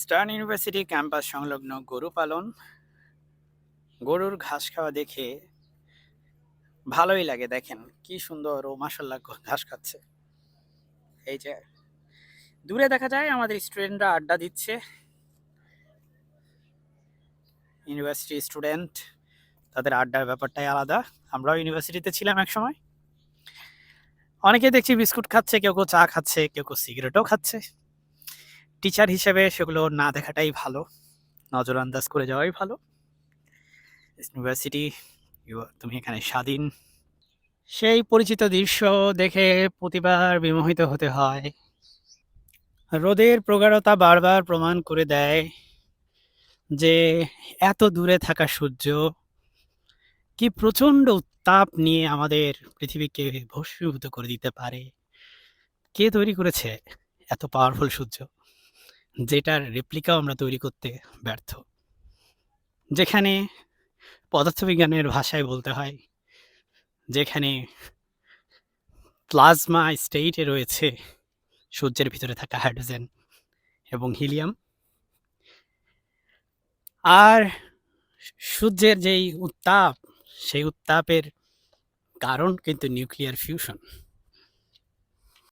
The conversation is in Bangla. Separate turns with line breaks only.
স্টার্ন ইউনিভার্সিটি ক্যাম্পাস সংলগ্ন গরু পালন। গরুর ঘাস খাওয়া দেখে ভালোই লাগে, দেখেন কি সুন্দর ও মাসাল্লাহ ঘাস খাচ্ছে। এই যে, দূরে দেখা যায় আমাদের স্টুডেন্টরা আড্ডা দিচ্ছে। ইউনিভার্সিটি স্টুডেন্ট তাদের আড্ডার ব্যাপারটাই আলাদা। আমরাও ইউনিভার্সিটিতে ছিলাম এক সময়। অনেকে দেখছি বিস্কুট খাচ্ছে, কেউ কেউ চা খাচ্ছে, কেউ কেউ সিগারেটও খাচ্ছে। টিচার হিসেবে সেগুলো না দেখাটাই ভালো। নজর আন্দাজ করে যাওয়াই ভালো। ইউনিভার্সিটি তুমি এখানে স্বাধীন। সেই পরিচিত দৃশ্য দেখে প্রতিবার বিমোহিত হতে হয়। রোদের প্রগাঢ়তা বারবার প্রমাণ করে দেয় যে এত দূরে থাকা সূর্য, কি প্রচণ্ড উত্তাপ নিয়ে আমাদের পৃথিবীকে ভস্মীভূত করে দিতে পারে। কে তৈরি করেছে এত পাওয়ারফুল সূর্য? যেটার রেপ্লিকাও আমরা তৈরি করতে ব্যর্থ। যেখানে পদার্থবিজ্ঞানের ভাষায় বলতে হয়, যেখানে প্লাজমা স্টেটে রয়েছে সূর্যের ভিতরে থাকা হাইড্রোজেন এবং হিলিয়াম আর সূর্যের যেই উত্তাপ, সেই উত্তাপের কারণ কিন্তু নিউক্লিয়ার ফিউশন